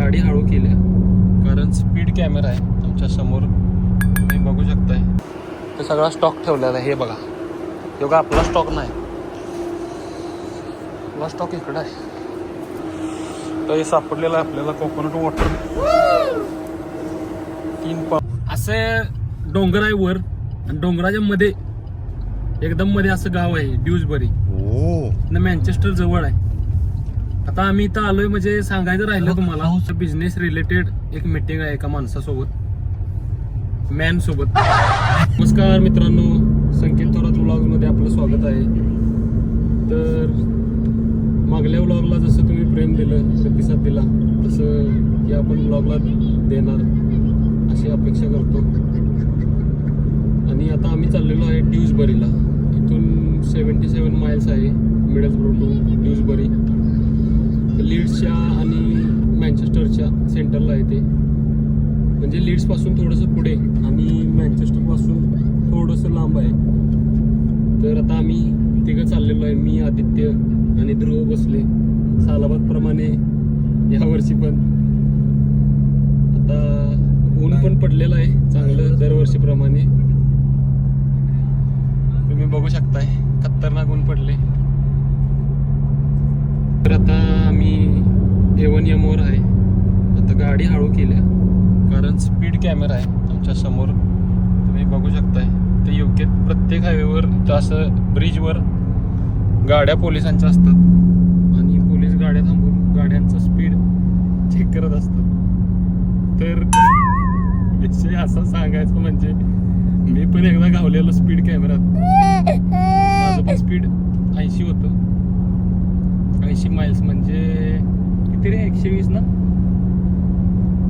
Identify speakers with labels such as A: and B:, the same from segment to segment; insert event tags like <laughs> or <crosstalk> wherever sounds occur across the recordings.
A: गाडी हळू केल्या कारण स्पीड कॅमेरा आहे आमच्यासमोर. तुम्ही बघू शकताय. ते सगळा स्टॉक ठेवलेला आहे हे बघा. योगा आपला स्टॉक नाही. आपला स्टॉक इकडं आहे. तर हे सापडलेलं आहे आपल्याला कोकोनट वॉटर तीन पा असे डोंगर आहे वर. आणि डोंगराच्या मध्ये एकदम मध्ये असं गाव आहे ड्यूजबरी
B: ओ.
A: मँचेस्टर जवळ आहे. आता आम्ही इथं आलोय म्हणजे सांगायचं राहिलं तुम्हाला बिझनेस रिलेटेड एक मीटिंग आहे एका माणसासोबत. मॅन सोबत. नमस्कार मित्रांनो संकेत थोरात व्लॉगमध्ये आपलं स्वागत आहे. तर मागल्या व्लॉगला जसं तुम्ही प्रेम दिलं प्रतिसाद दिला तसं या आपण व्लॉगला देणार अशी अपेक्षा करतो. आणि आता आम्ही चाललेलो आहे ड्यूजबरीला इथून सेवन्टी सेवन माइल्स आहे मिडलब्रो टू ड्यूजबरी लीड्सच्या आणि मँचेस्टरच्या सेंटरला आहे ते. म्हणजे लीड्सपासून थोडंसं पुढे आणि मँचेस्टरपासून थोडंसं लांब आहे. तर आता आम्ही तिघं चाललेलो आहे. मी आदित्य आणि ध्रुव बसले. सालाबादप्रमाणे यावर्षी पण. आता ऊन पण पडलेलं आहे चांगलं दरवर्षीप्रमाणे. तुम्ही बघू शकताय. खतरनाक ऊन पडले तर आता आम्ही एवन एमवर आहे. आता गाडी हळू केल्या. कारण स्पीड कॅमेरा आहे आमच्यासमोर. तुम्ही बघू शकताय. ते योग्य प्रत्येक हायवेवर इथं असं ब्रिजवर गाड्या पोलिसांच्या असतात. आणि पोलीस गाड्या थांबून गाड्यांचा स्पीड चेक करत असतात. तर विषय असा सांगायचं म्हणजे मी पण एकदा गावलेलो स्पीड कॅमेरात माझं पण स्पीड ऐंशी होतं. ऐंशी माइल्स म्हणजे किती रे एकशे वीस ना?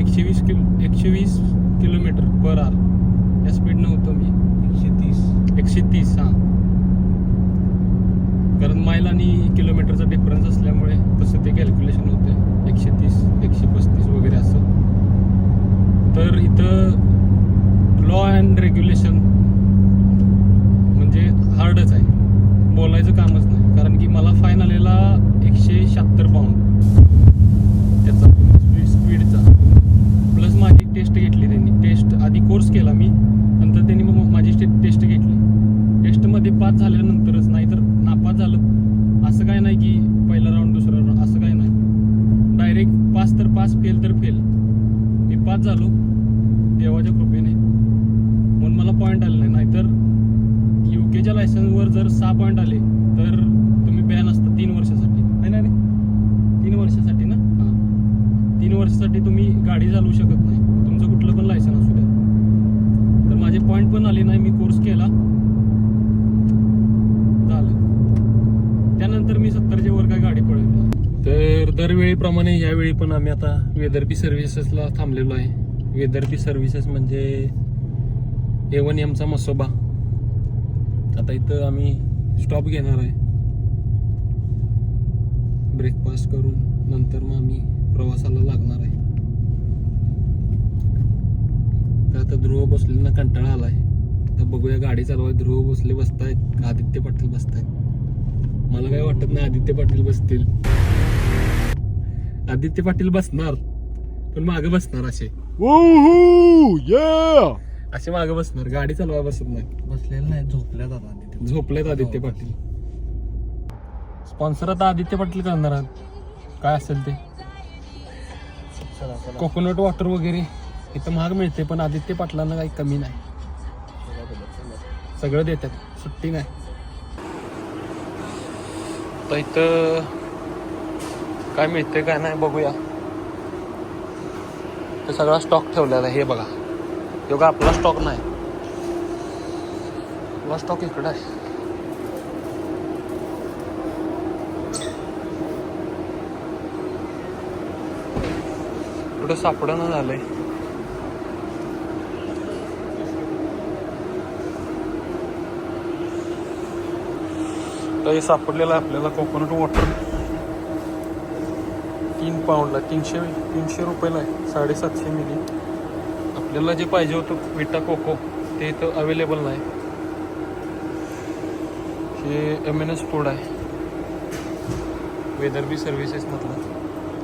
A: एकशे वीस किलो एकशे वीस किलोमीटर पर आवर या स्पीडनं होतो मी. एकशे तीस एकशे तीस हां. कारण माईल आणि किलोमीटरचा डिफरन्स असल्यामुळे तसं ते कॅल्क्युलेशन होते एकशे तीस एकशे पस्तीस वगैरे असं. तर इथं लॉ अँड रेग्युलेशन म्हणजे हार्डच आहे. बोलायचं कामच नाही. कारण की मला फाईन आलेला एकशे शहात्तर पाऊंड त्याचा स्पीडचा प्लस माझी टेस्ट घेतली त्यांनी. टेस्ट आधी कोर्स केला मी. नंतर त्यांनी मग माझी टेस्ट घेतली. टेस्टमध्ये पास झाल्यानंतरच नाही तर नापास झालं. असं काय नाही की पहिला राऊंड दुसरा राऊंड असं काय नाही. डायरेक्ट पास तर पास फेल तर फेल मी पास झालो. देवाच्या कृपेने. म्हणून मला पॉईंट आले नाही. नाहीतर युकेच्या लायसन्सवर जर सहा पॉईंट आले तर तुम्ही बॅन असता तीन वर्षाचा आहे ना रे तीन वर्षासाठी ना हां तीन वर्षासाठी तुम्ही गाडी चालवू शकत नाही. तुमचं कुठलं पण लायसन असू द्या. तर माझे पॉईंट पण आले नाही मी कोर्स केला. झालं. त्यानंतर मी सत्तरच्या वर काय गाडी पळवली तर दरवेळीप्रमाणे यावेळी पण आम्ही आता वेदरपी सर्व्हिसेसला थांबलेलो आहे. वेदरपी सर्व्हिसेस म्हणजे ए वन एमचा मसोबा. आता इथं आम्ही स्टॉप घेणार आहे. ब्रेकफास्ट करून नंतर मग आम्ही प्रवासाला लागणार आहे. तर आता ध्रुव बसलेला कंटाळा आलाय. तर बघूया गाडी चालवाय ध्रुव बसले बसतायत का आदित्य पाटील बसतायत? मला काय वाटत नाही आदित्य पाटील बसतील. आदित्य पाटील बसणार पण मागे बसणार असे. असे मागे बसणार गाडी चालवाय बसत नाही.
B: बसलेलं नाही झोपल्यात आता तिथे
A: झोपलेत आदित्य पाटील. स्पॉन्सर आता आदित्य पाटील करणार आहेत. काय असेल ते? कोकोनट वॉटर वगैरे इथं महाग मिळते पण आदित्य पाटलांना काही कमी नाही. सगळं देतात सुट्टी नाही. तर इथं काय मिळते काय नाही बघूया. ते सगळा स्टॉक ठेवलेला आहे हे बघा. योगा आपला स्टॉक नाही. आपला स्टॉक इकडं आहे. कुठं सापडणं झालंय? तर हे सापडलेलं आहे आपल्याला कोकोनट वॉटर तीन पाऊंडला तीनशे तीनशे रुपयाला आहे साडेसातशे मिली. आपल्याला जे पाहिजे होतं विटा कोको ते इथं अवेलेबल नाही. हे एम एन एस फूड आहे. वेदरबी सर्व्हिसेसमधलं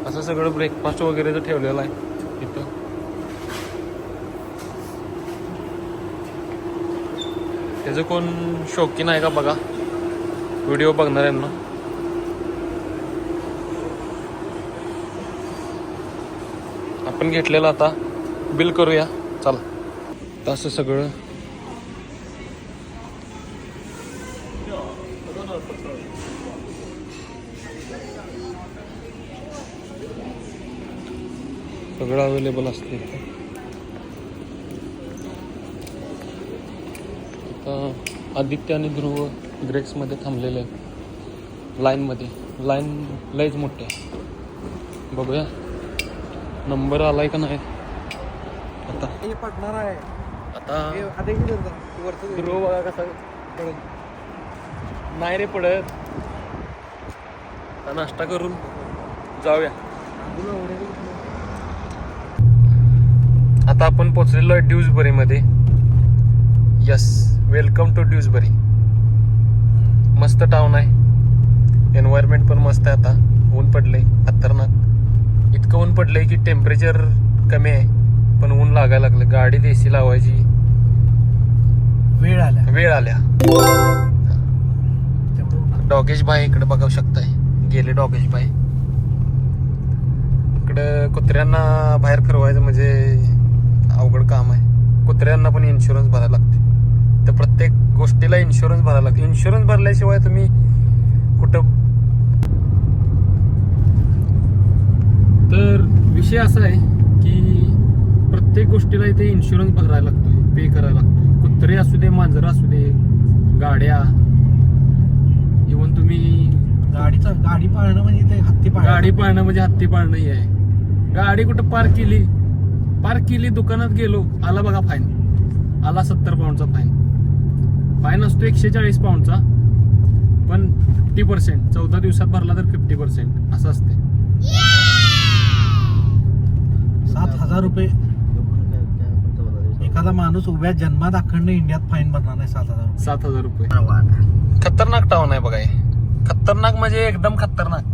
A: असं सगळं ब्रेकफास्ट वगैरे जर ठेवलेलं आहे इथं. त्याचं कोण शौकीन आहे का बघा? व्हिडिओ बघणाऱ्यांना आपण घेतलेलं आता. बिल करूया. चला. तसं सगळं. सगळं अवेलेबल असते. आता आदित्य आणि ध्रुव ब्रेक्समध्ये थांबलेले आहेत. लाईनमध्ये. लाईन लयच मोठी आहे. बघूया. नंबर आलाय का नाही? आता.
B: हे पडणार आहे.
A: आता
B: हे.
A: ध्रुव बघा कसा पडत. नाही रे पडत. नाश्ता करून जाऊया? आता आपण पोचलेलो आहे ड्यूजबरीमध्ये यस वेलकम टू ड्यूजबरी मस्त टाउन आहे. एन्व्हायरमेंट पण मस्त आहे आता. ऊन पडलंय खतरनाक. इतकं ऊन पडलंय की टेम्परेचर कमी आहे पण ऊन लागायला लागलं गाडीत एसी लावायची.
B: वेळ आल्या.
A: वेळ आल्या. डॉगेश भाई इकडे बघू शकताय. गेले डॉगेश भाई. इकडे कुत्र्यांना बाहेर फिरवायचं कुत्र्यांना पण इन्शुरन्स भरायला लागते. तर प्रत्येक गोष्टीला इन्शुरन्स भरायला लागते. इन्शुरन्स भरल्याशिवाय तुम्ही कुठं तर विषय असा आहे की प्रत्येक गोष्टीला इथे इन्शुरन्स भरायला लागतोय. पे करायला लागतोय. कुत्रे असू दे मांजरं असू दे गाड्या. इवन तुम्ही
B: गाडीचं गाडी पाळणं म्हणजे ते हत्ती पाळणं.
A: गाडी पाळणं म्हणजे हत्ती पाळणं हे आहे. गाडी कुठं पार्क केली? पार्क केली दुकानात गेलो आला बघा फाईन आला सत्तर पाऊंडचा फाईन फाईन असतो एकशे चाळीस पाऊंडचा पण फिफ्टी पर्सेंट चौदा दिवसात भरला तर फिफ्टी पर्सेंट असं असते
B: सात हजार रुपये. एखादा माणूस उभ्या जन्मात अखंड इंडियात फाईन भरणार नाही सात हजार रुपये.
A: सात हजार रुपये. खतरनाक टाऊन आहे बघा हे. खतरनाक म्हणजे एकदम खतरनाक.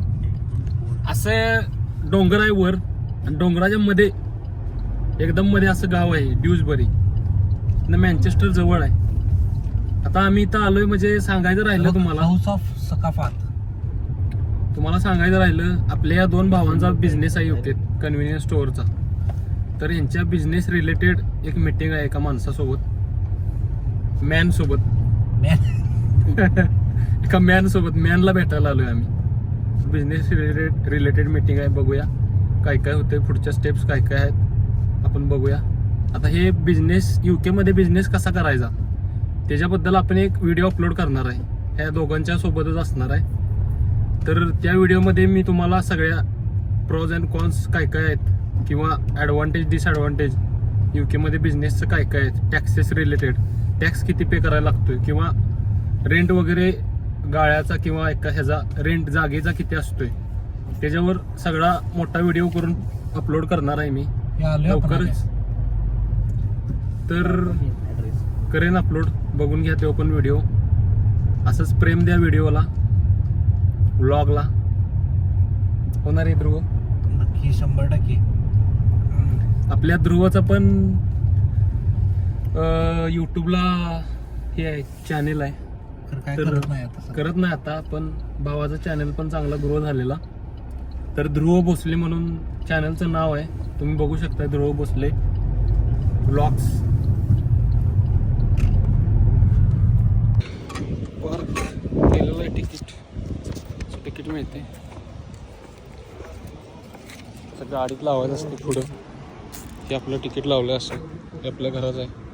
A: असे डोंगर आहे वर आणि डोंगराच्या मध्ये एकदम मध्ये असं गाव आहे ड्यूजबरी आणि मँचेस्टर जवळ आहे. आता आम्ही इथं आलोय म्हणजे सांगायचं राहिलं तुम्हाला.
B: हाऊस ऑफ सकाफात.
A: तुम्हाला सांगायचं राहिलं आपल्या या दोन भावांचा बिझनेस आहे होते कन्व्हिनियन्स स्टोअरचा तर यांच्या बिझनेस रिलेटेड एक मीटिंग आहे एका माणसासोबत. मॅन सोबत. <laughs> एका मॅन सोबत. मॅनला भेटायला आलोय आम्ही. बिझनेस रिलेटेड रिलेटेड मीटिंग आहे बघूया. काय काय होते पुढच्या स्टेप्स काय काय आहेत आपण बघूया. आता हे बिझनेस युके मध्ये बिझनेस कसा करायचा? त्याच्याबद्दल आपण एक व्हिडिओ अपलोड करणार आहे. ह्या दोघांच्या सोबतच असणार आहे. तर त्या व्हिडिओमध्ये मी तुम्हाला सगळ्या प्रॉज अँड कॉन्स काय काय आहेत किंवा ॲडव्हान्टेज डिसॲडव्हान्टेज युकेमध्ये बिझनेसचं काय काय आहेत टॅक्सेस रिलेटेड टॅक्स किती पे करायला लागतोय किंवा रेंट वगैरे गाळ्याचा किंवा एका ह्याचा रेंट जागेचा किती असतोय त्याच्यावर सगळा मोठा व्हिडिओ करून अपलोड करणार आहे मी. लवकरच तर करेन अपलोड बघून घ्या तो पण व्हिडिओ असंच प्रेम द्या व्हिडिओला व्लॉगला होणार आहे ध्रुव.
B: नक्की शंभर टक्के.
A: आपल्या ध्रुवचा पण यूट्यूबला हे आहे चॅनेल आहे.
B: तर करत नाही आता.
A: करत नाही आता पण भावाचा चॅनल पण चांगला ग्रो झालेला. तर ध्रुव भोसले म्हणून चॅनलचं नाव आहे. तुम्ही बघू शकता ध्रुव भोसले. ब्लॉग्स केलेलं आहे तिकीट तिकीट मिळते. असं गाडीत लावायचं असते पुढं. ते आपलं तिकीट लावलं असं हे आपल्या घराचं आहे.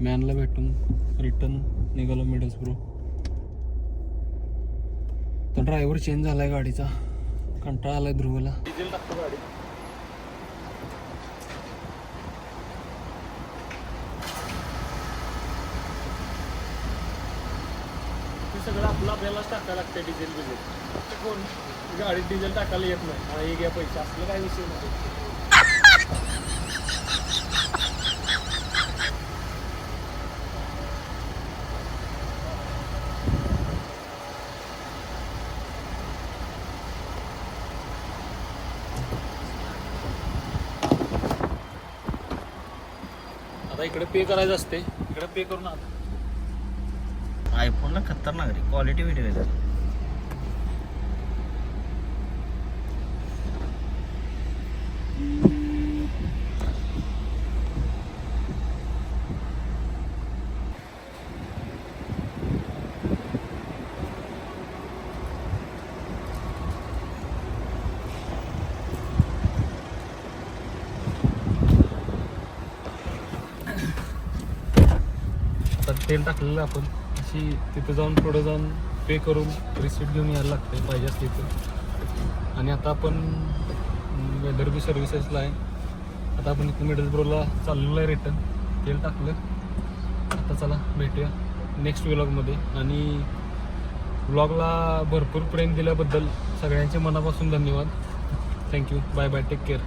A: मॅनला भेटून रिटर्न निघालो मिडल्स ब्रो तर ड्रायव्हर चेंज झालाय गाडीचा. कंटाळा आलाय ध्रुवला. डिझेल टाकतो गाडी ते सगळं आपलं आपल्यालाच टाकायला लागतं डिझेल बिझेल. कोण? गाडीत डिझेल टाकायला येत नाही. हा पैसे. असलं काय विषय नाही. आता इकडे पे करायचं असते. इकडे पे करून आता.
B: आयफोनला खतरनाक रे. क्वालिटी व्हिडिओ
A: तेल टाकलेलं आपण अशी तिथं जाऊन पुढं जाऊन पे करून रिसिप्ट घेऊन यायला लागते पाहिजे असते तिथं आणि आता आपण वेदर बी सर्व्हिसेसला आहे. आता आपण इथं मिडलब्रोला चाललेलं आहे रिटर्न तेल टाकलं. आता चला भेटूया नेक्स्ट व्लॉगमध्ये आणि व्लॉगला भरपूर प्रेम दिल्याबद्दल सगळ्यांचे मनापासून धन्यवाद. Thank you bye bye take care